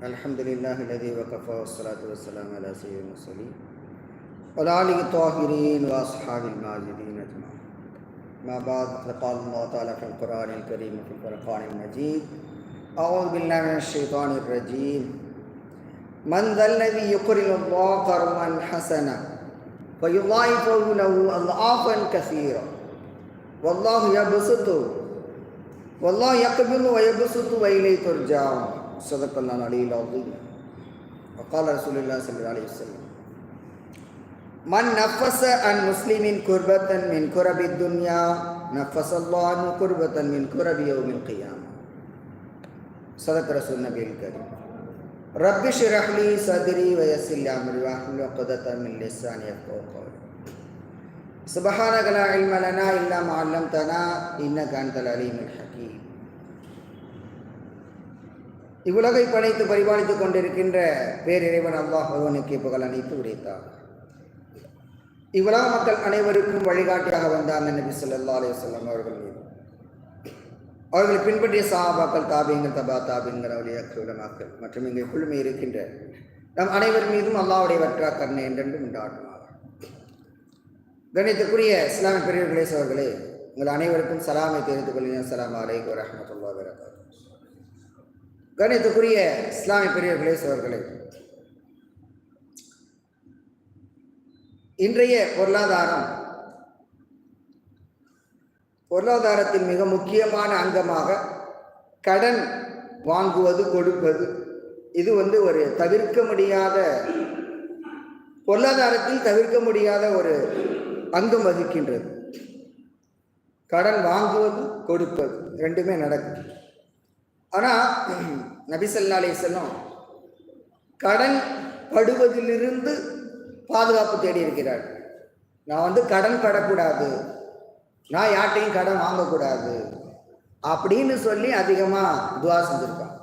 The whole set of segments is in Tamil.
الحمد لله الذي وكفى والصلاة والسلام على سيد المرسلين وعلى آله الطاهرين وأصحاب الماجدين أجمعين. ما بعد فقال الله تعالى في القرآن الكريم وفي الفرقان المجيد أعوذ بالله من الشيطان الرجيم. من ذا الذي يقرض الله قرضا حسنا فيضاعفه له أضعافا كثيرة. والله يبسط والله يقبل ويبسط وإليه ترجعون. صدق الله العلي العظيم وقال رسول الله صلى الله عليه وسلم من نفس عن مسلم كربة من كرب الدنيا نفس الله عنه كربة من كرب يوم القيامة. صدق رسول النبي الكريم. رب اشرح لي صدري ويسر لي أمري واحلل عقدة من لساني يفقهوا قولي. سبحانك لا علم لنا إلا ما علمتنا إنك أنت العليم الحكيم. இவ்வுலகை படைத்து பரிபாலித்துக் கொண்டிருக்கின்ற பேரிறைவன் அல்லாஹ் ஒருவனுக்கு புகழ் அனைத்து உரைத்தார் இவ்வுலக மக்கள் அனைவருக்கும் வழிகாட்டியாக வந்த நபி சொல்லா அலையம் அவர்கள் மீது. அவர்களை பின்பற்றிய சாபாக்கள் தாபியங்கள் தபா தாபியங்கள் அவளியாக்கள் மக்கள் மற்றும் இங்கே குழுமை இருக்கின்ற நம் அனைவர் மீதும் அல்லாவுடைய வற்றா கருணை என்றென்றும் உண்டாட்டுமார் கணித்துக்குரிய இஸ்லாமிய பெரியவர்களே சோர்களே உங்கள் அனைவருக்கும் சலாமை தெரிந்து கொள்கிறேன். சலாம் அலைக்கு வரமத்துல்லா வரகாத்து கணித்துக்குரிய இஸ்லாமிய பெரியவர்களே சோர்களே இன்றைய பொருளாதாரம் பொருளாதாரத்தின் மிக முக்கியமான அங்கமாக கடன் வாங்குவது கொடுப்பது இது வந்து ஒரு தவிர்க்க முடியாத பொருளாதாரத்தில் தவிர்க்க முடியாத ஒரு அங்கம் வகிக்கின்றது. கடன் வாங்குவது கொடுப்பது ரெண்டுமே நடக்கும் ஆனால் நபிசல்லா அலி செல்லம் கடன் படுவதிலிருந்து பாதுகாப்பு தேடி இருக்கிறார். நான் வந்து கடன் படக்கூடாது. நான் யார்ட்டையும் கடன் வாங்கக்கூடாது. அப்படின்னு சொல்லி அதிகமாக துவா செஞ்சுருக்கான்.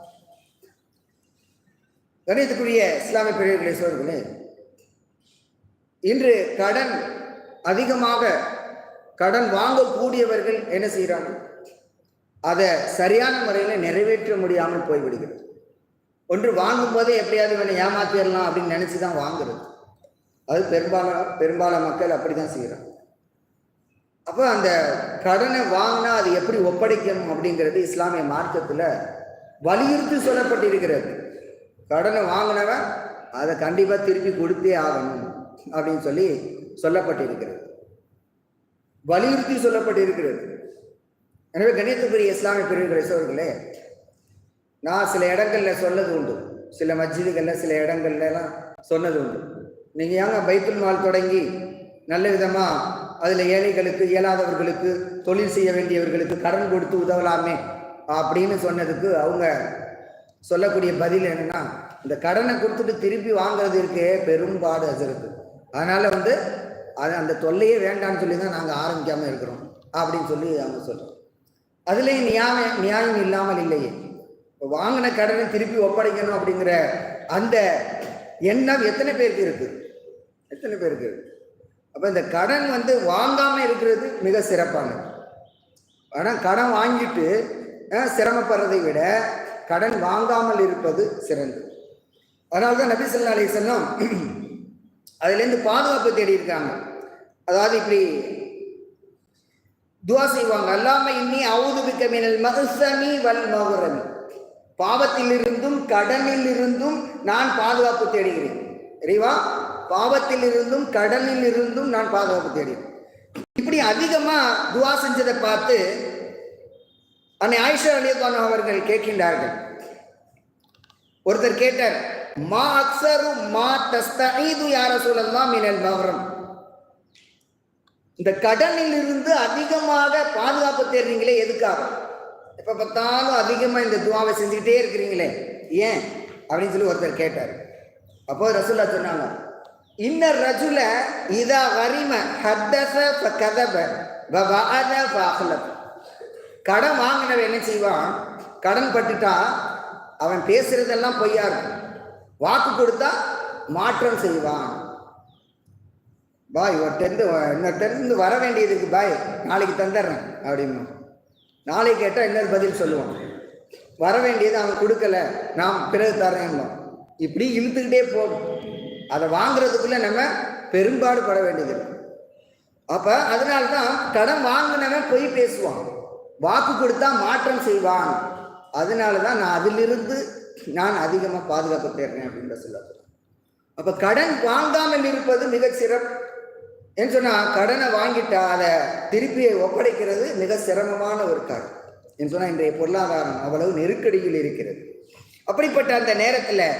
கணிதத்துக்குரிய இஸ்லாமிய பிரிவுகளை சோர்களே இன்று கடன் அதிகமாக கடன் வாங்கக்கூடியவர்கள் என்ன செய்கிறாங்க அதை சரியான முறையில் நிறைவேற்ற முடியாமல் போய்விடுகிறது. ஒன்று வாங்கும்போதே எப்படியாவது இவனை ஏமாத்திடலாம் அப்படின்னு நினச்சி தான் வாங்குறது. அது பெரும்பாலும் பெரும்பாலான மக்கள் அப்படி தான் செய்கிறாங்க அப்போ அந்த கடனை வாங்கினா அது எப்படி ஒப்படைக்கணும் அப்படிங்கிறது இஸ்லாமிய மார்க்கத்தில் வலியுறுத்தி சொல்லப்பட்டிருக்கிறது. கடனை வாங்கினவன் அதை கண்டிப்பாக திருப்பி கொடுத்தே ஆகணும் அப்படின்னு சொல்லி சொல்லப்பட்டிருக்கிறது. வலியுறுத்தி சொல்லப்பட்டிருக்கிறது. எனவே கணியத்துக்குரிய இஸ்லாமிய பிரிவுகளை சோர்களே நான் சில இடங்களில் சொன்னது உண்டு. சில மஸ்ஜிதுகளில் சில இடங்கள்லாம் சொன்னது உண்டு. நீங்கள் ஏங்க பைத்துல் மால் தொடங்கி நல்ல விதமாக அதில் ஏழைகளுக்கு இயலாதவர்களுக்கு தொழில் செய்ய வேண்டியவர்களுக்கு கடன் கொடுத்து உதவலாமே அப்படின்னு சொன்னதுக்கு அவங்க சொல்லக்கூடிய பதில் என்னன்னா இந்த கடனை கொடுத்துட்டு திருப்பி வாங்குறது இருக்கே பெரும்பாடு அசருக்கு அதனால் வந்து அது அந்த தொல்லையே வேண்டாம்னு சொல்லி தான் நாங்கள் ஆரம்பிக்காமல் இருக்கிறோம் அப்படின்னு சொல்லி அவங்க சொல்கிறோம் அதுலேயும் நியாயம் நியாயம் இல்லாமல் இல்லையே. இப்போ வாங்கின கடனை திருப்பி ஒப்படைக்கணும் அப்படிங்கிற அந்த எண்ணம் எத்தனை பேருக்கு இருக்குது எத்தனை பேருக்கு இருக்குது அப்போ இந்த கடன் வந்து வாங்காமல் இருக்கிறது மிக சிறப்பானது. ஆனால் கடன் வாங்கிட்டு சிரமப்படுறதை விட கடன் வாங்காமல் இருப்பது சிறந்தது. அதனால தான் நபி சொல்லா அலி சொன்னோம் அதுலேருந்து பாதுகாப்பு தேடி இருக்காங்க அதாவது இப்படி துவா செய்வாங்க. அல்லாம இன்னி அவுதுபிக்க மினல் மகசமி வல் மகுரமி பாவத்திலிருந்தும் கடனில் இருந்தும் நான் பாதுகாப்பு தேடுகிறேன். சரிவா பாவத்தில் இருந்தும் கடலில் இருந்தும் நான் பாதுகாப்பு தேடுகிறேன். இப்படி அதிகமாக துவா செஞ்சதை பார்த்து அன்னை ஆயிஷா அலிகான் அவர்கள் கேட்கின்றார்கள். ஒருத்தர் கேட்டார் மா அக்சரு மா தஸ்தீது யார சொல்லலாம் மினல் மகரம் இந்த கடனில் இருந்து அதிகமாக பாதுகாப்பு தேடுறீங்களே எதுக்காக? எப்போ பார்த்தாலும் அதிகமாக இந்த துவாவை செஞ்சுக்கிட்டே இருக்கிறீங்களே. ஏன்? அப்படின்னு சொல்லி ஒருத்தர் கேட்டார். அப்போ ரசூல்லா சொன்னாங்க இன்ன ரஜுல இதா வரிம ஹத்தச கதப கடன் வாங்கினவன் என்ன செய்வான்? கடன் பட்டுட்டா அவன் பேசுறதெல்லாம் பொய்யா இருக்கும். வாக்கு கொடுத்தா மாற்றம் செய்வான். பாய் ஒருத்தருந்து இன்னொருத்தருந்து வர வேண்டியதுக்கு பாய் நாளைக்கு தந்துடுறேன் அப்படின்னு நாளைக்கு கேட்டால் இன்னொரு பதில் சொல்லுவான். வர வேண்டியது அவன் கொடுக்கல நான் பிறகு தரேன் இப்படி இழுத்துக்கிட்டே போகும் அதை வாங்குறதுக்குள்ள நம்ம பெரும்பாடு பட வேண்டியது அப்போ அதனால்தான் அதனால தான் கடன் வாங்கினவன் பொய் பேசுவான். வாக்கு கொடுத்தா மாற்றம் செய்வான். அதனால தான் நான் அதிலிருந்து நான் அதிகமாக பாதுகாப்பு தேடுறேன் அப்படின்ற சொல்ல அப்போ கடன் வாங்காமல் இருப்பது மிக சிறப்பு. ஏன்னு சொன்னால் கடனை வாங்கிட்டா அதை திருப்பி ஒப்படைக்கிறது மிக சிரமமான ஒரு காரியம். என்று சொன்னால் இன்றைய பொருளாதாரம் அவ்வளவு நெருக்கடியில் இருக்கிறது. அப்படிப்பட்ட அந்த நேரத்தில்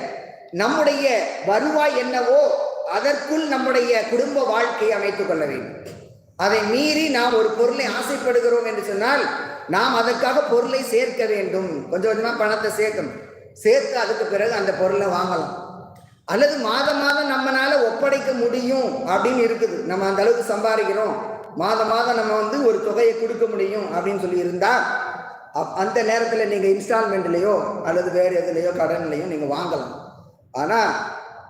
நம்முடைய வருவாய் என்னவோ அதற்குள் நம்முடைய குடும்ப வாழ்க்கையை அமைத்துக் கொள்ள வேண்டும். அதை மீறி நாம் ஒரு பொருளை ஆசைப்படுகிறோம் என்று சொன்னால் நாம் அதற்காக பொருளை சேர்க்க வேண்டும். கொஞ்சம் கொஞ்சமாக பணத்தை சேர்க்கணும். சேர்த்து அதுக்கு பிறகு அந்த பொருளை வாங்கலாம். அல்லது மாதம் மாதம் நம்மளால ஒப்படைக்க முடியும் அப்படின்னு இருக்குது. நம்ம அந்த அளவுக்கு சம்பாதிக்கிறோம். மாதம் மாதம் நம்ம வந்து ஒரு தொகையை கொடுக்க முடியும் அப்படின்னு சொல்லி இருந்தால் அப்- அந்த நேரத்தில் நீங்கள் இன்ஸ்டால்மெண்ட்லேயோ அல்லது வேறு எதுலேயோ கடன்லையோ நீங்கள் வாங்கலாம். ஆனால்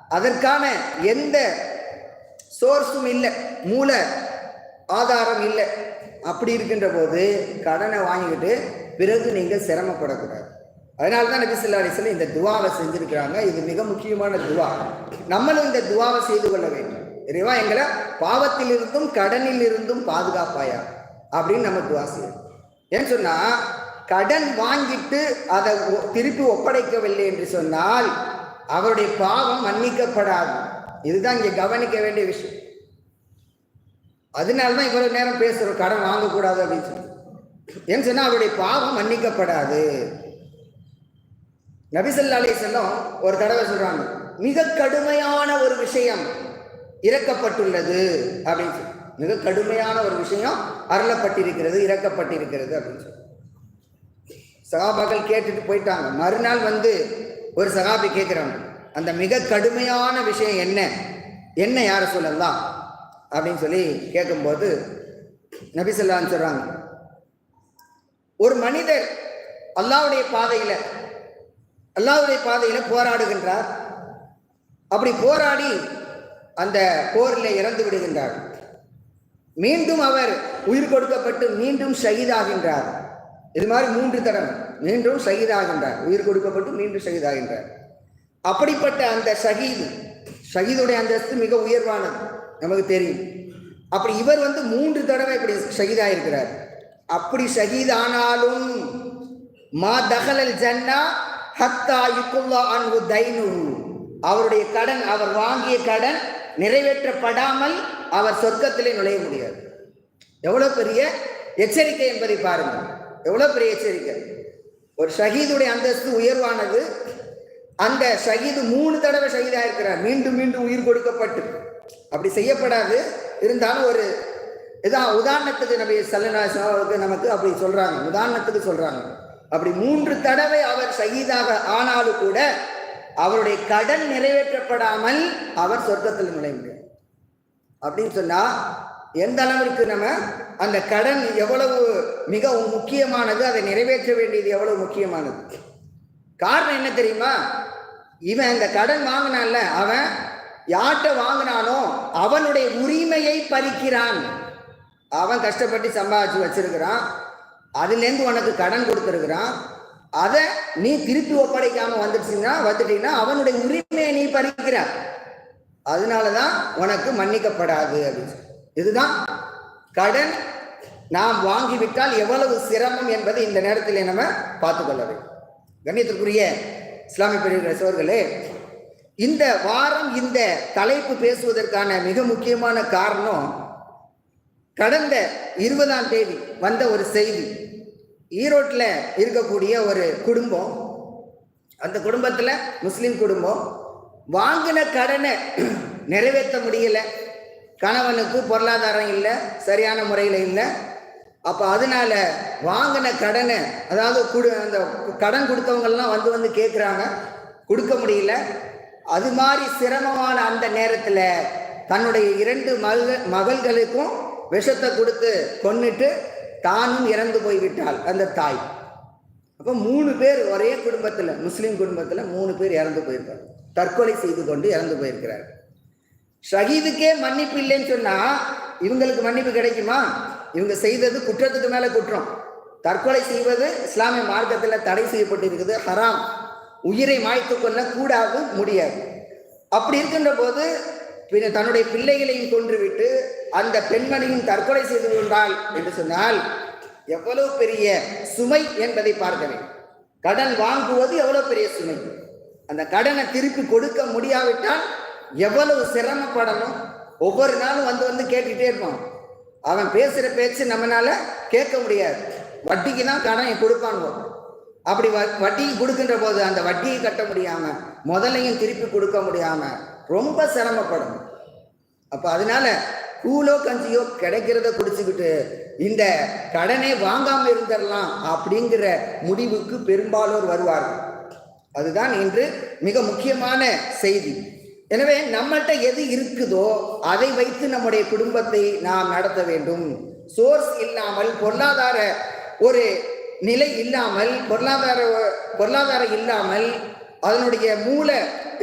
அதற்கான எந்த சோர்ஸும் இல்லை மூல ஆதாரம் இல்லை. அப்படி இருக்கின்ற போது கடனை வாங்கிக்கிட்டு பிறகு நீங்கள் சிரமப்படக்கூடாது. அதனால தான் நபி சொல்லா அலிஸ்லாம் இந்த துவாவை செஞ்சுருக்கிறாங்க. இது மிக முக்கியமான துவா. நம்மளும் இந்த துவாவை செய்து கொள்ள வேண்டும். இறைவா எங்களை பாவத்திலிருந்தும் கடனில் இருந்தும் பாதுகாப்பாயா? அப்படின்னு நம்ம துவா செய்யணும். ஏன்னு சொன்னால் கடன் வாங்கிட்டு அதை திருப்பி ஒப்படைக்கவில்லை என்று சொன்னால் அவருடைய பாவம் மன்னிக்கப்படாது. இதுதான் இங்கே கவனிக்க வேண்டிய விஷயம். அதனால தான் இவ்வளோ நேரம் பேசுகிறோம் கடன் வாங்கக்கூடாது அப்படின்னு சொல்லி. ஏன்னு சொன்னால் அவருடைய பாவம் மன்னிக்கப்படாது. நபிசல்லா அலி செல்லம் ஒரு தடவை சொல்றாங்க மிக கடுமையான ஒரு விஷயம் இறக்கப்பட்டுள்ளது அப்படின்னு சொல்லி. மிக கடுமையான ஒரு விஷயம் அருளப்பட்டிருக்கிறது இறக்கப்பட்டிருக்கிறது அப்படின்னு சொல்லி. சகாபாக்கள் கேட்டுட்டு போயிட்டாங்க. மறுநாள் வந்து ஒரு சகாபி கேட்குறாங்க அந்த மிக கடுமையான விஷயம் என்ன? என்ன யார சொல்லலாம் அப்படின்னு சொல்லி கேட்கும்போது நபிசல்லான்னு சொல்கிறாங்க ஒரு மனிதர் அல்லாவுடைய பாதையில் அல்லாவுடைய பாதையில் போராடுகின்றார். அப்படி போராடி அந்த போரில் இறந்து விடுகின்றார். மீண்டும் அவர் உயிர் கொடுக்கப்பட்டு மீண்டும் சகிதாகின்றார் இது மாதிரி மூன்று தடவை மீண்டும் சகிதாகின்றார் உயிர் கொடுக்கப்பட்டு மீண்டும் சகிதாகின்றார் அப்படிப்பட்ட அந்த ஷஹீது சகிதுடைய அந்தஸ்து மிக உயர்வானது நமக்கு தெரியும். அப்படி இவர் வந்து மூன்று தடவை இப்படி ஷஹீதாயிருக்கிறார். அப்படி சகிதானாலும் மா தகலல் ஜன்னா ஹத்தா யுக்குல்லா அன்ஹு தைனுஹு அவருடைய கடன் அவர் வாங்கிய கடன் நிறைவேற்றப்படாமல் அவர் சொர்க்கத்திலே நுழைய முடியாது. எவ்வளவு பெரிய எச்சரிக்கை என்பதை பாருங்கள். எவ்வளவு பெரிய எச்சரிக்கை? ஒரு ஷஹீதுடைய அந்தஸ்து உயர்வானது. அந்த ஷஹீது மூணு தடவை ஷஹீதாயிருக்கிறார். மீண்டும் மீண்டும் உயிர் கொடுக்கப்பட்டு. அப்படி செய்யப்படாது. இருந்தாலும் ஒரு இதான் உதாரணத்துக்கு நம்ம சல்லநாசனுக்கு நமக்கு அப்படி சொல்றாங்க. உதாரணத்துக்கு சொல்றாங்க. அப்படி மூன்று தடவை அவர் சகிதாக ஆனாலும் கூட அவருடைய கடன் நிறைவேற்றப்படாமல் அவர் சொர்க்கத்தில் நுழைய முடியாது அப்படின்னு சொன்னா எந்த அளவிற்கு நம்ம அந்த கடன் எவ்வளவு மிகவும் முக்கியமானது அதை நிறைவேற்ற வேண்டியது எவ்வளவு முக்கியமானது? காரணம் என்ன தெரியுமா? இவன் அந்த கடன் வாங்கினான்ல அவன் யார்கிட்ட வாங்கினானோ அவனுடைய உரிமையை பறிக்கிறான். அவன் கஷ்டப்பட்டு சம்பாதிச்சு வச்சிருக்கிறான். அதுலேருந்து உனக்கு கடன் கொடுத்துருக்குறான். அதை நீ திருப்பி ஒப்படைக்காம வந்துடுச்சுன்னா வந்துட்டீங்கன்னா அவனுடைய உரிமையை நீ பறிக்கிற. அதனால தான் உனக்கு மன்னிக்கப்படாது அப்படின்னு இதுதான் கடன். நாம் வாங்கிவிட்டால் எவ்வளவு சிரமம் என்பதை இந்த நேரத்தில் நம்ம பார்த்துக்கொள்ள வேண்டும். கண்ணியத்திற்குரிய இஸ்லாமிய பெரிய சோர்களே இந்த வாரம் இந்த தலைப்பு பேசுவதற்கான மிக முக்கியமான காரணம் கடந்த இருபதாம் தேதி வந்த ஒரு செய்தி. ஈரோட்டில் இருக்கக்கூடிய ஒரு குடும்பம் அந்த குடும்பத்தில் முஸ்லீம் குடும்பம் வாங்கின கடனை நிறைவேற்ற முடியல. கணவனுக்கு பொருளாதாரம் இல்லை சரியான முறையில் இல்லை. அப்போ அதனால வாங்கின கடனை அதாவது குடு அந்த கடன் கொடுத்தவங்கெல்லாம் வந்து வந்து கேட்குறாங்க கொடுக்க முடியல. அது மாதிரி சிரமமான அந்த நேரத்தில் தன்னுடைய இரண்டு மகள் மகள்களுக்கும் விஷத்தை கொடுத்து கொன்னுட்டு தானும் இறந்து போய்விட்டாள் அந்த தாய். அப்போ மூணு பேர் ஒரே குடும்பத்தில் முஸ்லீம் குடும்பத்தில் மூணு பேர் இறந்து போயிருக்காங்க. தற்கொலை செய்து கொண்டு இறந்து போயிருக்கிறார் ஷஹீதுக்கே மன்னிப்பு இல்லைன்னு சொன்னால் இவங்களுக்கு மன்னிப்பு கிடைக்குமா? இவங்க செய்தது குற்றத்துக்கு மேலே குற்றம். தற்கொலை செய்வது இஸ்லாமிய மார்க்கத்தில் தடை செய்யப்பட்டிருக்குது ஹராம். உயிரை மாய்த்து கொள்ள கூடாது முடியாது. அப்படி இருக்கின்ற போது பின்ன தன்னுடைய பிள்ளைகளையும் கொன்றுவிட்டு அந்த பெண்மணியும் தற்கொலை செய்து கொண்டாள் என்று சொன்னால் எவ்வளவு பெரிய சுமை என்பதை பார்க்க வேண்டும். கடன் வாங்குவது எவ்வளவு பெரிய சுமை? அந்த கடனை திருப்பி கொடுக்க முடியாவிட்டால் எவ்வளவு சிரமப்படணும்? ஒவ்வொரு நாளும் வந்து வந்து கேட்டுக்கிட்டே இருப்பான். அவன் பேசுகிற பேச்சு நம்மளால கேட்க முடியாது. வட்டிக்கு தான் கடன் கொடுப்பானுவோ அப்படி வ வட்டிக்கு கொடுக்கின்ற போது அந்த வட்டியை கட்ட முடியாம முதலையும் திருப்பி கொடுக்க முடியாம ரொம்ப சிரமப்படணும் அப்போ அதனால கூலோ கஞ்சியோ கிடைக்கிறத குடிச்சுக்கிட்டு இந்த கடனை வாங்காம இருந்துடலாம் அப்படிங்கிற முடிவுக்கு பெரும்பாலோர் வருவார்கள். அதுதான் இன்று மிக முக்கியமான செய்தி. எனவே நம்மள்கிட்ட எது இருக்குதோ அதை வைத்து நம்முடைய குடும்பத்தை நாம் நடத்த வேண்டும். சோர்ஸ் இல்லாமல் பொருளாதார ஒரு நிலை இல்லாமல் பொருளாதார பொருளாதாரம் இல்லாமல் அதனுடைய மூல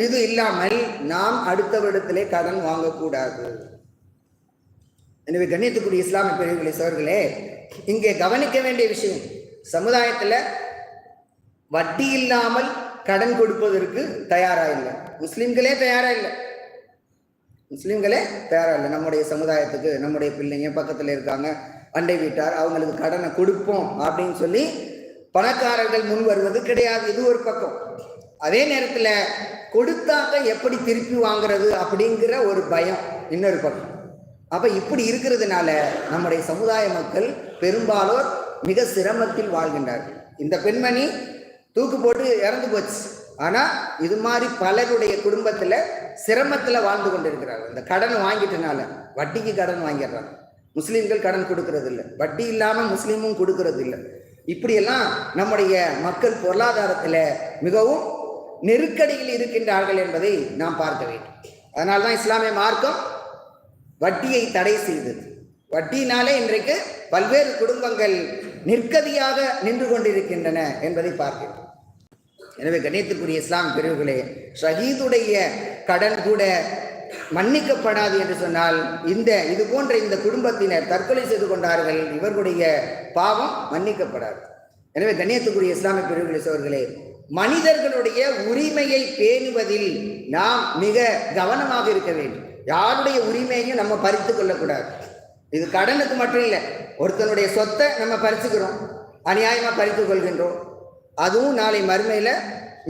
இது இல்லாமல் நாம் அடுத்தவரிடத்திலே கடன் வாங்கக்கூடாது. எனவே கண்ணியத்துக்குரிய இஸ்லாமிய பிரிவுகளை சோர்களே இங்கே கவனிக்க வேண்டிய விஷயம் சமுதாயத்தில் வட்டி இல்லாமல் கடன் கொடுப்பதற்கு தயாரா இல்லை. முஸ்லிம்களே தயாரா இல்லை. முஸ்லீம்களே தயாரா இல்லை. நம்முடைய சமுதாயத்துக்கு நம்முடைய பிள்ளைங்க பக்கத்தில் இருக்காங்க அண்டை வீட்டார் அவங்களுக்கு கடனை கொடுப்போம் அப்படின்னு சொல்லி பணக்காரர்கள் முன் வருவது கிடையாது. இது ஒரு பக்கம். அதே நேரத்தில் கொடுத்தாக்க எப்படி திருப்பி வாங்குறது அப்படிங்கிற ஒரு பயம் இன்னொரு பக்கம். அப்போ இப்படி இருக்கிறதுனால நம்முடைய சமுதாய மக்கள் பெரும்பாலோர் மிக சிரமத்தில் வாழ்கின்றார்கள். இந்த பெண்மணி தூக்கு போட்டு இறந்து போச்சு. ஆனால் இது மாதிரி பலருடைய குடும்பத்தில் சிரமத்தில் வாழ்ந்து கொண்டிருக்கிறார்கள். இந்த கடன் வாங்கிட்டனால வட்டிக்கு கடன் வாங்கிடுறாங்க. முஸ்லீம்கள் கடன் கொடுக்கறது இல்லை வட்டி இல்லாமல் முஸ்லீமும் கொடுக்கறது இல்லை இப்படியெல்லாம் நம்முடைய மக்கள் பொருளாதாரத்தில் மிகவும் நெருக்கடியில் இருக்கின்றார்கள் என்பதை நாம் பார்க்க வேண்டும். அதனால்தான் இஸ்லாமிய மார்க்கம் வட்டியை தடை செய்தது. வட்டியினாலே இன்றைக்கு பல்வேறு குடும்பங்கள் நிற்கதியாக நின்று கொண்டிருக்கின்றன என்பதை பார்க்கிறோம். எனவே கணியத்துக்குரிய இஸ்லாம் பிரிவுகளே ஷஹீதுடைய கடன் கூட மன்னிக்கப்படாது என்று சொன்னால் இந்த இது போன்ற இந்த குடும்பத்தினர் தற்கொலை செய்து கொண்டார்கள் இவர்களுடைய பாவம் மன்னிக்கப்படாது. எனவே கண்ணியத்துக்குரிய இஸ்லாமிய பிரிவுகளை சோர்களே மனிதர்களுடைய உரிமையை பேணுவதில் நாம் மிக கவனமாக இருக்க வேண்டும். யாருடைய உரிமையையும் நம்ம பறித்து கொள்ளக்கூடாது. இது கடனுக்கு மட்டும் இல்லை ஒருத்தனுடைய சொத்தை நம்ம பறிச்சுக்கிறோம் அநியாயமாக பறித்து கொள்கின்றோம். அதுவும் நாளை மறுமையில்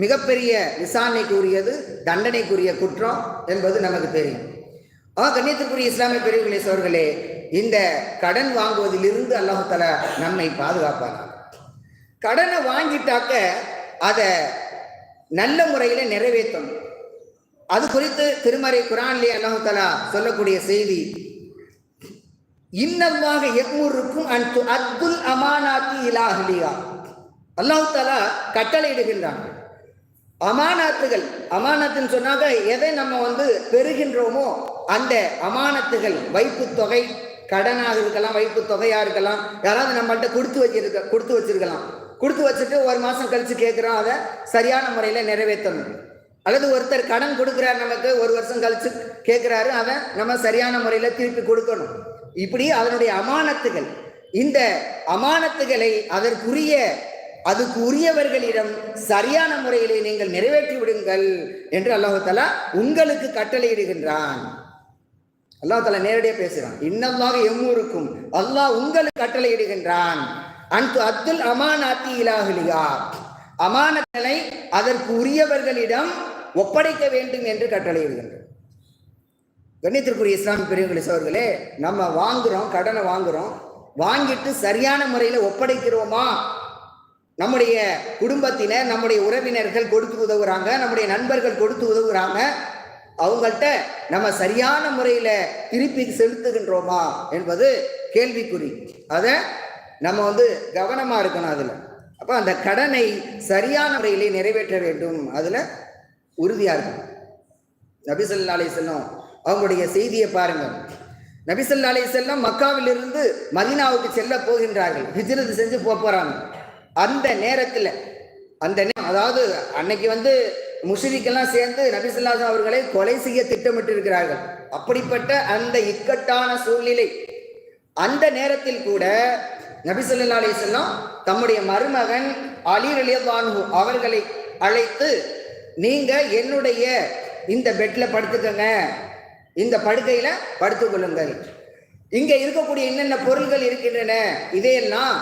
மிகப்பெரிய விசாரணைக்குரியது தண்டனைக்குரிய குற்றம் என்பது நமக்கு தெரியும். ஆ கண்ணியத்துக்குரிய இஸ்லாமிய பிரிவுகளை சோர்களே இந்த கடன் வாங்குவதிலிருந்து அல்லாஹால நம்மை பாதுகாப்பாங்க கடனை வாங்கிட்டாக்க அதை நல்ல முறையில் நிறைவேற்றணும். அது குறித்து திருமறை குரான்லே அல்லாஹலா சொல்லக்கூடிய செய்தி இன்னமாக எம்மூருக்கும் அன்து அத்துல் அமானாத்தி இலாஹலியா. அல்லாஹு தாலா கட்டளையிடுகின்றான். அமானாத்துகள் அமானாத்துன்னு சொன்னாக்க எதை நம்ம வந்து பெறுகின்றோமோ அந்த அமானத்துகள் வைப்பு தொகை கடனாக இருக்கலாம் வைப்பு தொகையாக இருக்கலாம் யாராவது நம்மள்கிட்ட கொடுத்து வச்சிருக்க கொடுத்து வச்சிருக்கலாம். கொடுத்து வச்சுட்டு ஒரு மாதம் கழித்து கேட்குறோம் அதை சரியான முறையில் நிறைவேற்றணும். அல்லது ஒருத்தர் கடன் கொடுக்குறாரு நமக்கு ஒரு வருஷம் கழித்து கேட்குறாரு அதை நம்ம சரியான முறையில் திருப்பி கொடுக்கணும். இப்படி அதனுடைய அமானத்துகள் இந்த அமானத்துகளை அதற்குரிய அதுக்கு உரியவர்களிடம் சரியான முறையிலே நீங்கள் நிறைவேற்றி விடுங்கள் என்று அல்லாஹாலா உங்களுக்கு கட்டளையிடுகின்றான். அல்லாஹால நேரடியாக பேசுகிறான் இன்னமாக எம்மூருக்கும் அல்லாஹ் உங்களுக்கு கட்டளையிடுகின்றான். அன்பு அத்துல் அமானாத்தி இலாஹலியா. அமானத்தனை அதற்கு உரியவர்களிடம் ஒப்படைக்க வேண்டும் என்று கட்டளையிடுகின்றான் கண்ணியத்திற்குரிய இஸ்லாமிய பெரியவர்களே சோர்களே நம்ம வாங்குறோம் கடனை வாங்குறோம். வாங்கிட்டு சரியான முறையில் ஒப்படைக்கிறோமா? நம்முடைய குடும்பத்தினர் நம்முடைய உறவினர்கள் கொடுத்து உதவுறாங்க நம்முடைய நண்பர்கள் கொடுத்து உதவுறாங்க. அவங்கள்ட்ட நம்ம சரியான முறையில் திருப்பி செலுத்துகின்றோமா என்பது கேள்விக்குறி. அதை நம்ம வந்து கவனமாக இருக்கணும் அதில். அப்போ அந்த கடனை சரியான முறையிலே நிறைவேற்ற வேண்டும். அதில் உறுதியாக இருக்கணும். நபிசல்லா அலி செல்லம் அவங்களுடைய செய்தியை பாருங்கள். நபிசல்லா அலி செல்லம் மக்காவிலிருந்து மதினாவுக்கு செல்ல போகின்றார்கள். ஹிஜ்ரத் செஞ்சு போக போகிறாங்க அந்த நேரத்தில் அந்த அதாவது அன்னைக்கு வந்து முஷரிக்கெல்லாம் சேர்ந்து நபிசுல்லாசம் அவர்களை கொலை செய்ய திட்டமிட்டு இருக்கிறார்கள் அப்படிப்பட்ட அந்த இக்கட்டான சூழ்நிலை. அந்த நேரத்தில் கூட நபிசல்லா ஸல்லல்லாஹு தம்முடைய மருமகன் அலி ரலியல்லாஹு அவர்களை அழைத்து நீங்க என்னுடைய இந்த பெட்ல படுத்துக்கங்க. இந்த படுக்கையில படுத்துக்கொள்ளுங்கள் இங்க இருக்கக்கூடிய என்னென்ன பொருள்கள் இருக்கின்றன இதையெல்லாம்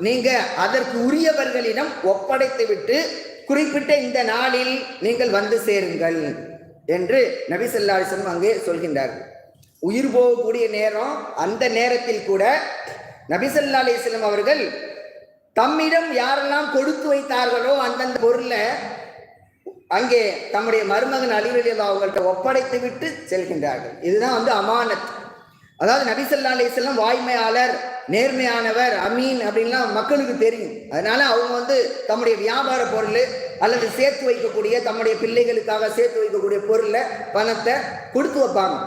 நீங்க அதற்கு உரியவர்களிடம் ஒப்படைத்து விட்டு குறிப்பிட்ட இந்த நாளில் நீங்கள் வந்து சேருங்கள் என்று நபி அங்கே சொல்கின்றார்கள். உயிர் போகக்கூடிய நேரம் அந்த நேரத்தில் கூட நபிசல்லா அலிஸ்லம் அவர்கள் தம்மிடம் யாரெல்லாம் கொடுத்து வைத்தார்களோ அந்தந்த பொருளை அங்கே தம்முடைய மருமகன் அலிவலியில் அவங்கள்ட்ட ஒப்படைத்து விட்டு செல்கின்றார்கள். இதுதான் வந்து அமானத். அதாவது நபிசல்லா ஸல்லல்லாஹு வாய்மையாளர் நேர்மையானவர் அமீன் அப்படின்லாம் மக்களுக்கு தெரியும். அதனால அவங்க வந்து தம்முடைய வியாபார பொருள் அல்லது சேர்த்து வைக்கக்கூடிய தம்முடைய பிள்ளைகளுக்காக சேர்த்து வைக்கக்கூடிய பொருளை பணத்தை கொடுத்து வைப்பாங்க.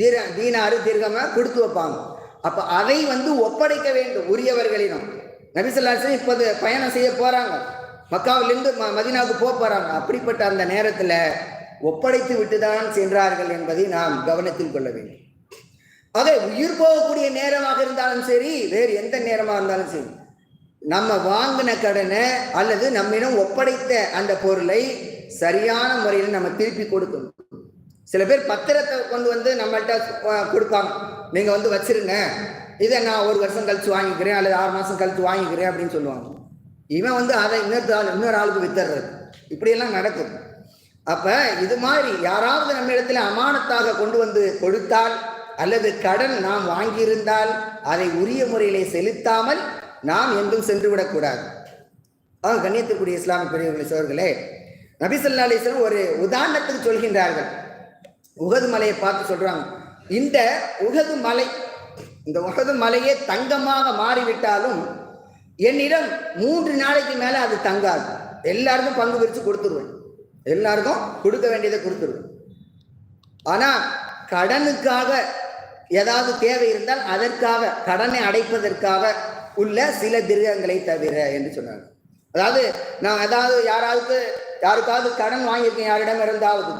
தீர தீனாறு தீர்க்கமாக கொடுத்து வைப்பாங்க. அப்ப அதை வந்து ஒப்படைக்க வேண்டும் உரியவர்களிடம். நபிசல்லாசன் இப்போது பயணம் செய்ய போறாங்க. மக்காவிலிருந்து ம மதினாவுக்கு போக போறாங்க. அப்படிப்பட்ட அந்த நேரத்தில் ஒப்படைத்து விட்டுதான் சென்றார்கள் என்பதை நாம் கவனத்தில் கொள்ள வேண்டும். அதை உயிர் போகக்கூடிய நேரமாக இருந்தாலும் சரி வேறு எந்த நேரமாக இருந்தாலும் சரி நம்ம வாங்கின கடனை அல்லது நம்மிடம் ஒப்படைத்த அந்த பொருளை சரியான முறையில் நம்ம திருப்பி கொடுக்கணும். சில பேர் பத்திரத்தை கொண்டு வந்து நம்மள்கிட்ட கொடுப்பாங்க. நீங்கள் வந்து வச்சிருங்க. இதை நான் ஒரு வருஷம் கழித்து வாங்கிக்கிறேன் அல்லது ஆறு மாதம் கழித்து வாங்கிக்கிறேன் அப்படின்னு சொல்லுவாங்க. இவன் வந்து அதை இன்னொரு ஆள் இன்னொரு ஆளுக்கு வித்துறது இப்படியெல்லாம் நடக்குது அப்போ இது மாதிரி யாராவது நம்ம இடத்துல அமானத்தாக கொண்டு வந்து கொடுத்தால் அல்லது கடன் நாம் வாங்கியிருந்தால் அதை உரிய முறையிலே செலுத்தாமல் நாம் எங்கும் சென்று விடக்கூடாது ஆக கண்ணியத்துக்குரிய இஸ்லாமிய பெரியவர்களே சோர்களே நபிசல்லா அலிஸ்லாம் ஒரு உதாரணத்துக்கு சொல்கின்றார்கள். உகது மலையை பார்த்து சொல்கிறாங்க இந்த உகது மலை இந்த உகது மலையே தங்கமாக மாறிவிட்டாலும் என்னிடம் மூன்று நாளைக்கு மேலே அது தங்காது. எல்லாருக்கும் பங்கு பிரித்து கொடுத்துருவேன். எல்லாருக்கும் கொடுக்க வேண்டியதை கொடுத்துருவேன். ஆனால் கடனுக்காக ஏதாவது தேவை இருந்தால் அதற்காக கடனை அடைப்பதற்காக உள்ள சில திருகங்களை தவிர என்று சொன்னாங்க. அதாவது நான் ஏதாவது யாராவது யாருக்காவது கடன் வாங்கியிருக்கேன் யாரிடம் இருந்தாவது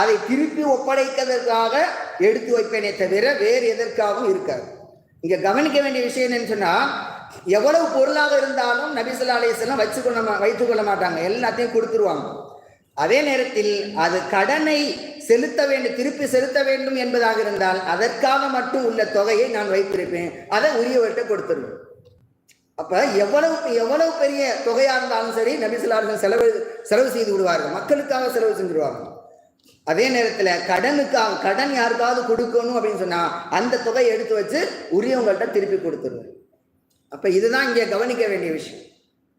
அதை திருப்பி ஒப்படைக்கிறதுக்காக எடுத்து வைப்பேனே தவிர வேறு எதற்காகவும் இருக்காது. இங்க கவனிக்க வேண்டிய விஷயம் என்னன்னு சொன்னா எவ்வளவு பொருளாக இருந்தாலும் நபிசுல்லா அலையம் வச்சுக்கொள்ள மா- வைத்துக் கொள்ள மாட்டாங்க. எல்லாத்தையும் கொடுத்துருவாங்க. அதே நேரத்தில் அது கடனை செலுத்த வேண்டும் திருப்பி செலுத்த வேண்டும் என்பதாக இருந்தால் அதற்காக மட்டும் உள்ள தொகையை நான் வைத்திருப்பேன். அதை உரியவர்கிட்ட கொடுத்துருவேன். அப்ப எவ்வளவு எவ்வளவு பெரிய தொகையா இருந்தாலும் சரி நபிசுல்லா செலவு செலவு செய்து விடுவார்கள். மக்களுக்காக செலவு செஞ்சிருவாங்க அதே நேரத்தில் கடனுக்காக கடன் யாருக்காவது கொடுக்கணும் அப்படின்னு சொன்னால் அந்த தொகையை எடுத்து வச்சு உரியவங்கள்ட்ட திருப்பி கொடுத்துருவேன் அப்போ இதுதான் இங்கே கவனிக்க வேண்டிய விஷயம்.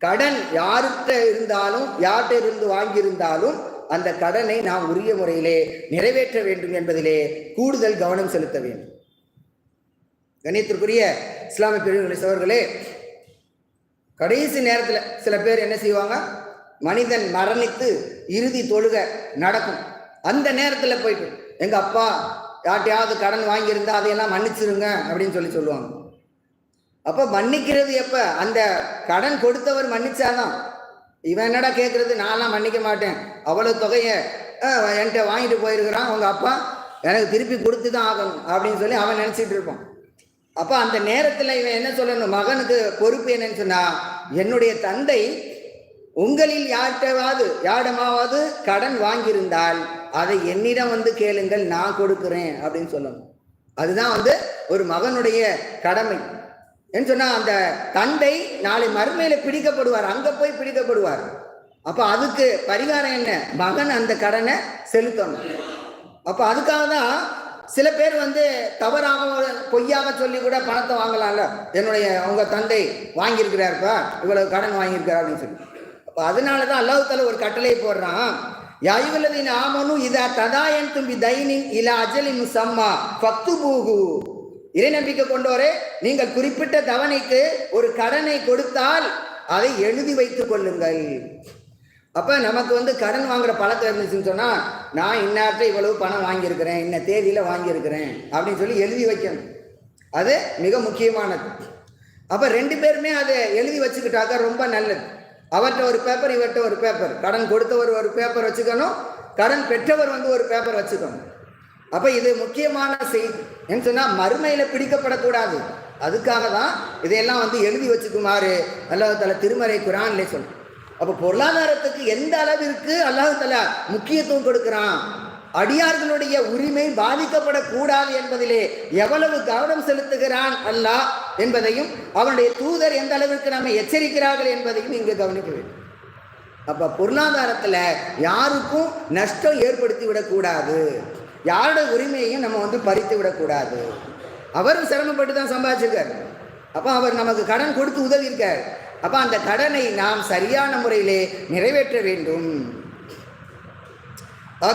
கடன் யார்கிட்ட இருந்தாலும் யார்கிட்ட இருந்து வாங்கியிருந்தாலும் அந்த கடனை நாம் உரிய முறையிலே நிறைவேற்ற வேண்டும் என்பதிலே கூடுதல் கவனம் செலுத்த வேண்டும். கணியத்திற்குரிய இஸ்லாமிய பிரிவுகளை சோர்களே கடைசி நேரத்தில் சில பேர் என்ன செய்வாங்க? மனிதன் மரணித்து இறுதி தொழுக நடக்கும். அந்த நேரத்தில் போயிட்டு எங்கள் அப்பா யார்ட்டையாவது கடன் வாங்கியிருந்தா அதையெல்லாம் மன்னிச்சிருங்க அப்படின்னு சொல்லி சொல்லுவாங்க. அப்போ மன்னிக்கிறது எப்போ? அந்த கடன் கொடுத்தவர் மன்னிச்சாதான். இவன் என்னடா கேட்குறது நான்லாம் மன்னிக்க மாட்டேன். அவ்வளோ தொகையை என்கிட்ட வாங்கிட்டு போயிருக்கிறான் உங்கள் அப்பா. எனக்கு திருப்பி கொடுத்து தான் ஆகணும் அப்படின்னு சொல்லி அவன் நினச்சிட்டு இருப்பான். அப்போ அந்த நேரத்தில் இவன் என்ன சொல்லணும்? மகனுக்கு பொறுப்பு என்னன்னு சொன்னா என்னுடைய தந்தை உங்களில் யார்கிட்டவாவது யாரிடமாவது கடன் வாங்கியிருந்தால் அதை என்னிடம் வந்து கேளுங்கள் நான் கொடுக்குறேன் அப்படின்னு சொல்லணும். அதுதான் வந்து ஒரு மகனுடைய கடமை. என்ன சொன்னால் அந்த தந்தை நாளை மறுமையில பிடிக்கப்படுவார். அங்கே போய் பிடிக்கப்படுவார். அப்போ அதுக்கு பரிகாரம் என்ன? மகன் அந்த கடனை செலுத்தணும். அப்போ அதுக்காக தான் சில பேர் வந்து தவறாக பொய்யாக சொல்லி கூட பணத்தை வாங்கலாம்ல. என்னுடைய உங்கள் தந்தை வாங்கியிருக்கிறாருப்பா இவ்வளவு கடன் வாங்கியிருக்கிறார் அப்படின்னு சொல்லி. அப்போ அதனால தான் அல்லாஹ் ஒரு கட்டளை போடுறான். யாயுவல்லதின் ஆமனு இதா ததா என் தும்பி தைனின் இலா அஜலி முசம்மா. பக்து பூகு இறை நம்பிக்கை கொண்டோரே நீங்கள் குறிப்பிட்ட தவணைக்கு ஒரு கடனை கொடுத்தால் அதை எழுதி வைத்துக் கொள்ளுங்கள். அப்ப நமக்கு வந்து கடன் வாங்குற பழக்கம் இருந்துச்சுன்னு சொன்னா நான் இந்நேரத்தில் இவ்வளவு பணம் வாங்கியிருக்கிறேன் இன்ன தேதியில வாங்கியிருக்கிறேன் அப்படின்னு சொல்லி எழுதி வைக்கணும். அது மிக முக்கியமானது. அப்ப ரெண்டு பேருமே அதை எழுதி வச்சுக்கிட்டாக்கா ரொம்ப நல்லது. அவர்கிட்ட ஒரு பேப்பர் இவர்கிட்ட ஒரு பேப்பர் கடன் கொடுத்தவர் ஒரு பேப்பர் வச்சுக்கணும். கடன் பெற்றவர் வந்து ஒரு பேப்பர் வச்சுக்கணும். அப்போ இது முக்கியமான செய்தி. என்ன சொன்னால் மறுமையில் பிடிக்கப்படக்கூடாது. அதுக்காக தான் இதையெல்லாம் வந்து எழுதி வச்சுக்குமாறு அல்லாஹ் தலை திருமறை குரான்லே சொல்லும் அப்போ பொருளாதாரத்துக்கு எந்த அளவிற்கு அல்லாஹ் தலா முக்கியத்துவம் கொடுக்கிறான். அடியார்களுடைய உரிமை பாதிக்கப்படக்கூடாது என்பதிலே எவ்வளவு கவனம் செலுத்துகிறான் அல்லாஹ்? என்பதையும் அவனுடைய தூதர் எந்த அளவிற்கு நம்மை எச்சரிக்கிறார்கள் என்பதையும் இங்கு கவனிக்க வேண்டும். அப்ப பொருளாதாரத்துல யாருக்கும் நஷ்டம் ஏற்படுத்தி விடக்கூடாது. யாரோட உரிமையையும் நம்ம வந்து பறித்து விடக்கூடாது. அவரும் சிரமப்பட்டு தான் சம்பாதிச்சிருக்கார். அப்போ அவர் நமக்கு கடன் கொடுத்து உதவியிருக்கார் அப்போ அந்த கடனை நாம் சரியான முறையிலே நிறைவேற்ற வேண்டும்.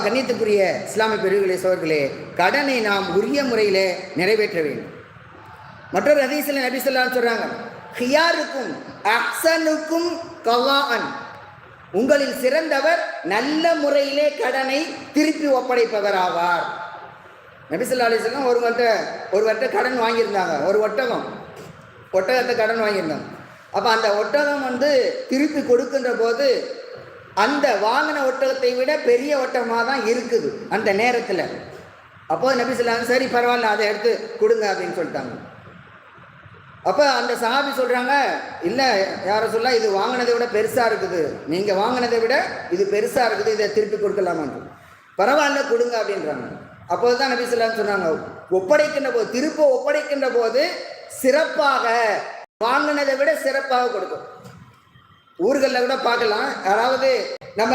கண்ணியத்துக்குரிய இஸ்லாமிய பெருகளே சோர்களே கடனை நாம் உரிய முறையிலே நிறைவேற்ற வேண்டும். மற்றொரு ஹதீஸில் நபி சொல்லான்னு சொல்றாங்க ஹியாருக்கும் அஹ்சனுக்கும் கவான் உங்களில் சிறந்தவர் நல்ல முறையிலே கடனை திருப்பி ஒப்படைப்பவர் ஆவார் நபி ஸல்லல்லாஹு அலைஹி வஸல்லம் ஒருவர்கிட்ட கடன் வாங்கியிருந்தாங்க ஒரு ஒட்டகம். ஒட்டகத்தை கடன் வாங்கியிருந்தாங்க அப்போ அந்த ஒட்டகம் வந்து திருப்பி கொடுக்கின்ற போது அந்த வாங்கின ஒட்டகத்தை விட பெரிய ஒட்டகமாக தான் இருக்குது அந்த நேரத்தில். அப்போது நபிசல்லாம் சரி பரவாயில்ல அதை எடுத்து கொடுங்க அப்படின்னு சொல்லிட்டாங்க. அப்போ அந்த சஹாபி சொல்கிறாங்க இல்லை யாரை சொல்ல இது வாங்கினதை விட பெருசாக இருக்குது. நீங்கள் வாங்கினதை விட இது பெருசாக இருக்குது. இதை திருப்பி கொடுக்கலாமான்னு பரவாயில்ல கொடுங்க அப்படின்றாங்க. அப்போது தான் நபி சொல்லான்னு சொன்னாங்க ஒப்படைக்கின்ற போது திருப்ப ஒப்படைக்கின்ற போது சிறப்பாக வாங்கினதை விட சிறப்பாக கொடுக்கும். ஊர்களில் கூட பார்க்கலாம். அதாவது நம்ம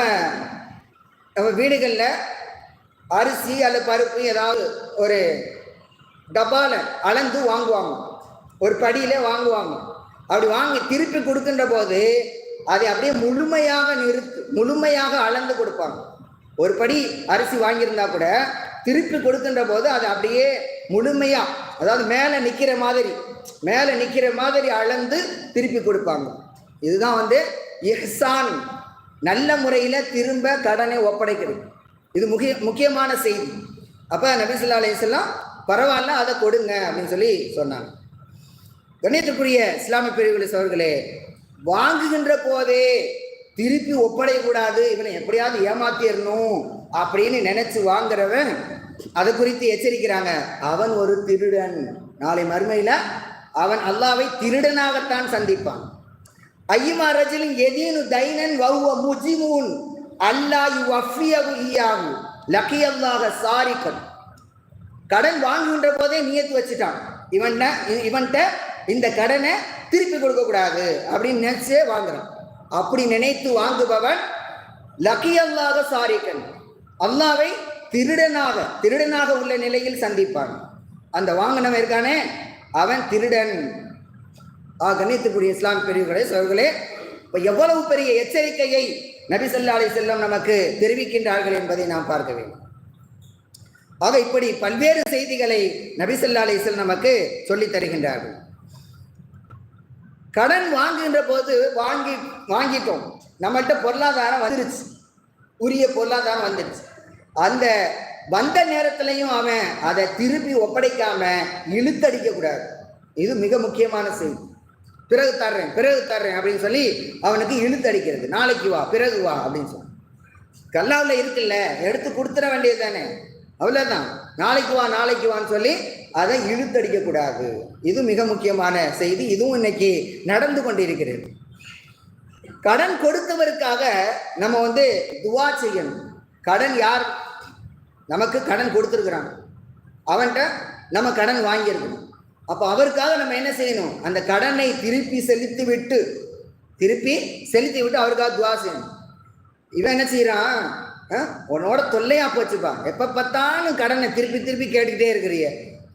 நம்ம வீடுகளில் அரிசி அல்லது பருப்பு ஏதாவது ஒரு டப்பாவில் அளந்து வாங்குவாங்க. ஒரு படியில வாங்குவாங்க. அப்படி வாங்கி திருப்பி கொடுக்கின்ற போது அதை அப்படியே முழுமையாக நிறுத்து முழுமையாக அளந்து கொடுப்பாங்க. ஒரு படி அரிசி வாங்கியிருந்தா கூட திருப்பி கொடுக்கின்ற போது அதை அப்படியே முழுமையா அதாவது மேலே நிற்கிற மாதிரி மேலே நிற்கிற மாதிரி அளந்து திருப்பி கொடுப்பாங்க. இதுதான் வந்து இஹ்சான். நல்ல முறையில் திரும்ப கடனை ஒப்படைக்கிறது. இது முக்கிய முக்கியமான செய்தி. அப்போ நபிசுல்லா அலையம் பரவாயில்ல அதை கொடுங்க அப்படின்னு சொல்லி சொன்னாங்க. கணியத்துக்குரிய இஸ்லாமிய பிரிவுகளை சோர்களே வாங்குகின்ற போதே திருப்பி ஒப்படையக்கூடாது. இவனை எப்படியாவது ஏமாத்திடணும் அப்படின்னு நினைச்சு வாங்குறவன் அதை குறித்து எச்சரிக்கிறாங்க. அவன் ஒரு திருடன். நாளை மறுமையில் அவன் அல்லாவை திருடனாகத்தான் சந்திப்பான். ஐயமா ரஜிலின் எதீனு தைனன் வௌவ முஜிமூன் அல்லா யு அஃபியகு ஈயாகு லக்கியல்லாக சாரிக்கன் கடன் வாங்குகின்ற போதே நியத்து வச்சுட்டான். இவன் இவன்கிட்ட இந்த கடனை திருப்பி கொடுக்கக்கூடாது அப்படின்னு நினைச்சே வாங்குறான். அப்படி நினைத்து வாங்குபவன் லக்கி அல்லாத சாரிக்கன். அல்லாவை திருடனாக திருடனாக உள்ள நிலையில் சந்திப்பான். அந்த வாங்கினவன் இருக்கானே? அவன் திருடன். ஆ கண்ணியத்துக்குரிய இஸ்லாம் பிரிவுகளே சோர்களே இப்போ எவ்வளவு பெரிய எச்சரிக்கையை நபி ஸல்லல்லாஹு அலைஹி செல்லம் நமக்கு தெரிவிக்கின்றார்கள் என்பதை நாம் பார்க்க வேண்டும். ஆக இப்படி பல்வேறு செய்திகளை நபி ஸல்லல்லாஹு செல் நமக்கு சொல்லித் தருகின்றார்கள். கடன் வாங்குகின்ற போது வாங்கி வாங்கிட்டோம். நம்மள்கிட்ட பொருளாதாரம் வந்துருச்சு. உரிய பொருளாதாரம் வந்துருச்சு. அந்த வந்த நேரத்திலையும் அவன் அதை திருப்பி ஒப்படைக்காம இழுத்தடிக்க கூடாது. இது மிக முக்கியமான செய்தி. பிறகு தர்றேன் பிறகு தர்றேன் அப்படின்னு சொல்லி அவனுக்கு இழுத்தடிக்கிறது. நாளைக்கு வா பிறகு வா அப்படின்னு சொல்லி. கல்லாவில் இருக்குல்ல எடுத்து கொடுத்துட வேண்டியது தானே. அவ்வளோதான் நாளைக்கு வா நாளைக்கு வான்னு சொல்லி அதை இழுத்தடிக்க கூடாது இது மிக முக்கியமான செய்தி. இதுவும் இன்னைக்கு நடந்து கொண்டிருக்கிறது. கடன் கொடுத்தவருக்காக நம்ம வந்து துவா செய்யணும். கடன் யார்? நமக்கு கடன் கொடுத்துருக்குறான். அவன்கிட்ட நம்ம கடன் வாங்கியிருக்கணும். அப்போ அவருக்காக நம்ம என்ன செய்யணும்? அந்த கடனை திருப்பி செலுத்தி விட்டு திருப்பி செலுத்தி விட்டு அவருக்காக துவா செய்யணும். இவன் என்ன செய்கிறான் உன்னோட தொல்லையா போச்சுப்பா. எப்போ பார்த்தாலும் கடனை திருப்பி திருப்பி கேட்டுக்கிட்டே இருக்கிறிய.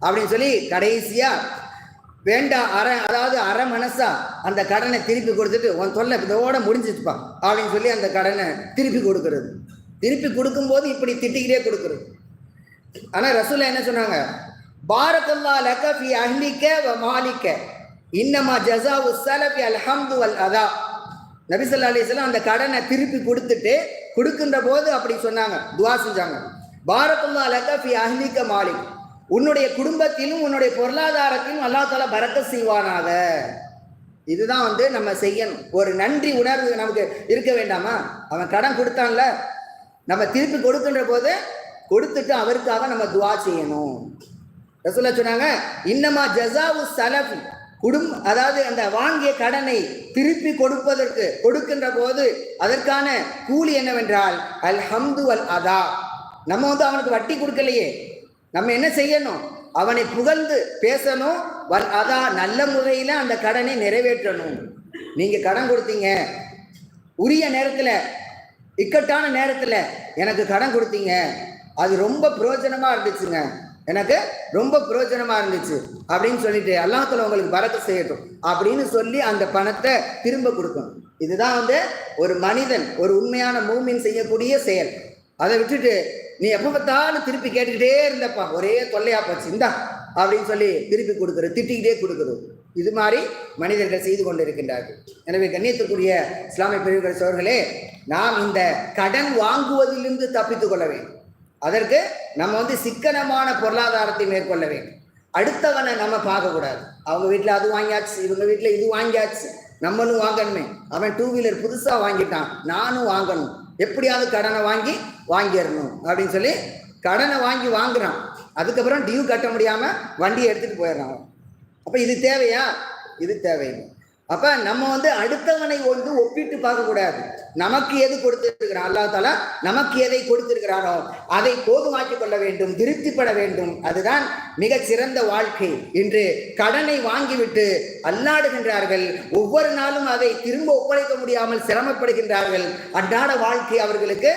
அப்படின்னு சொல்லி கடைசியா வேண்டாம் அரை அதாவது அரை மனசா அந்த கடனை திருப்பி கொடுத்துட்டு உன் தொல்லை இதோட முடிஞ்சிச்சுப்பா அப்படின்னு சொல்லி அந்த கடனை திருப்பி கொடுக்கறது. திருப்பி கொடுக்கும்போது இப்படி திட்டிக்கிட்டே கொடுக்குறது. ஆனால் ரசூலா என்ன சொன்னாங்க? பாரதல்லா லகஃபி அஹ்லிக்க வ மாலிக்க. இன்னமா ஜசா ஸலபி அல்ஹம்து அல் அதா. நபிசல்லா அலிஸ்லாம் அந்த கடனை திருப்பி கொடுத்துட்டு கொடுக்கின்ற போது அப்படி சொன்னாங்க துவா செஞ்சாங்க. பாரதல்லா லகஃபி அஹ்லிக்க மாலிக். உன்னுடைய குடும்பத்திலும் உன்னுடைய பொருளாதாரத்திலும் அல்லாஹால தஆலா செய்வானாக. இதுதான் வந்து நம்ம செய்யணும். ஒரு நன்றி உணர்வு நமக்கு இருக்க வேண்டாமா? அவன் கடன் கொடுத்தான்ல. நம்ம திருப்பி கொடுக்கின்ற போது கொடுத்துட்டு அவருக்காக நம்ம துவா செய்யணும். ரசூலா சொன்னாங்க இன்னமா ஜஸாவு சலஃபி. குடும் அதாவது அந்த வாங்கிய கடனை திருப்பி கொடுப்பதற்கு கொடுக்கின்ற போது அதற்கான கூலி என்னவென்றால் அல் ஹம்து அல் அதா. நம்ம வந்து அவனுக்கு வட்டி கொடுக்கலையே. நம்ம என்ன செய்யணும்? அவனை புகழ்ந்து பேசணும். வல் அதா நல்ல முறையில் அந்த கடனை நிறைவேற்றணும். நீங்கள் கடன் கொடுத்தீங்க. உரிய நேரத்தில் இக்கட்டான நேரத்தில் எனக்கு கடன் கொடுத்தீங்க. அது ரொம்ப பிரயோஜனமாக இருந்துச்சுங்க. எனக்கு ரொம்ப பிரயோஜனமாக இருந்துச்சு. அப்படின்னு சொல்லிட்டு அல்லாஹ்தாலா உங்களுக்கு பறக்க செய்யட்டும். அப்படின்னு சொல்லி அந்த பணத்தை திரும்ப கொடுக்கணும். இதுதான் வந்து ஒரு மனிதன் ஒரு உண்மையான மூமின் செய்யக்கூடிய செயல். அதை விட்டுட்டு நீ எப்போ பார்த்தாலும் திருப்பி கேட்டுக்கிட்டே இருந்தப்பா. ஒரே தொல்லையா போச்சு. இந்தா அப்படின்னு சொல்லி திருப்பி கொடுக்குறது திட்டிக்கிட்டே கொடுக்குறது. இது மாதிரி மனிதர்கள் செய்து கொண்டிருக்கின்றார்கள். எனவே கண்ணியத்துக்குரிய இஸ்லாமிய பிரிவுகள் சோர்களே நாம் இந்த கடன் வாங்குவதிலிருந்து தப்பித்துக் கொள்ள வேண்டும். அதற்கு நம்ம வந்து சிக்கனமான பொருளாதாரத்தை மேற்கொள்ள வேண்டும். அடுத்தவனை நம்ம பார்க்கக்கூடாது. அவங்க வீட்டில் அது வாங்கியாச்சு இவங்க வீட்டில் இது வாங்கியாச்சு. நம்மளும் வாங்கணுமே. அவன் டூ வீலர் புதுசாக வாங்கிட்டான். நானும் வாங்கணும். எப்படியாவது கடனை வாங்கி வாங்கிடணும் அப்படின்னு சொல்லி கடனை வாங்கி வாங்குறான். அதுக்கப்புறம் டியூ கட்ட முடியாமல் வண்டியை எடுத்துகிட்டு போயிடுறான் அப்போ இது தேவையா? இது தேவையில்லை. அப்போ நம்ம வந்து அடுத்தவனை வந்து ஒப்பிட்டு பார்க்கக்கூடாது நமக்கு எது கொடுத்திருக்கிறான் அல்லா தாலா நமக்கு எதை கொடுத்திருக்கிறானோ அதை போதுமாக்கிக் கொள்ள வேண்டும் திருப்திப்பட வேண்டும். அதுதான் மிகச் சிறந்த வாழ்க்கை. என்று கடனை வாங்கிவிட்டு அல்லாடுகின்றார்கள். ஒவ்வொரு நாளும் அதை திரும்ப ஒப்படைக்க முடியாமல் சிரமப்படுகின்றார்கள். அன்றாட வாழ்க்கை அவர்களுக்கு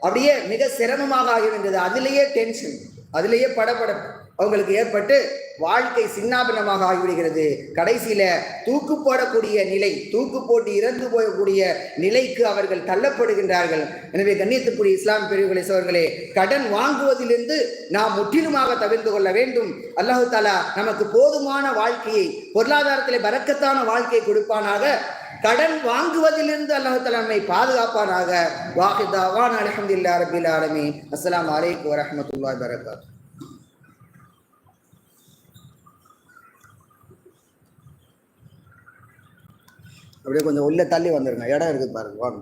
அப்படியே மிக சிரமமாக ஆகிவிட்டது. அதிலேயே டென்ஷன் அதிலேயே படப்படப்பு அவங்களுக்கு ஏற்பட்டு வாழ்க்கை சின்னாபின்னமாக ஆகிவிடுகிறது. கடைசியில தூக்கு போடக்கூடிய நிலை தூக்கு போட்டு இறந்து போகக்கூடிய நிலைக்கு அவர்கள் தள்ளப்படுகின்றார்கள். எனவே கண்ணியத்துக்குரிய இஸ்லாம் பிரிவுகளை சோர்களே கடன் வாங்குவதிலிருந்து நாம் முற்றிலுமாக தவிர்த்து கொள்ள வேண்டும். அல்லாஹு தாலா நமக்கு போதுமான வாழ்க்கையை பொருளாதாரத்திலே பறக்கத்தான வாழ்க்கையை கொடுப்பானாக. கடன் வாங்குவதிலிருந்து அல்லாஹு தாலா நம்மை பாதுகாப்பானாக. வாஹிதாவான் அலமதுல்லா ரபில் ஆலமி அஸ்ஸலாமு அலைக்கும் வரஹ்மத்துல்லாஹி வரகாத்து அப்படியே கொஞ்சம் உள்ள தள்ளி வந்துருங்க. இடம் இருக்குது பாருங்க வாங்க.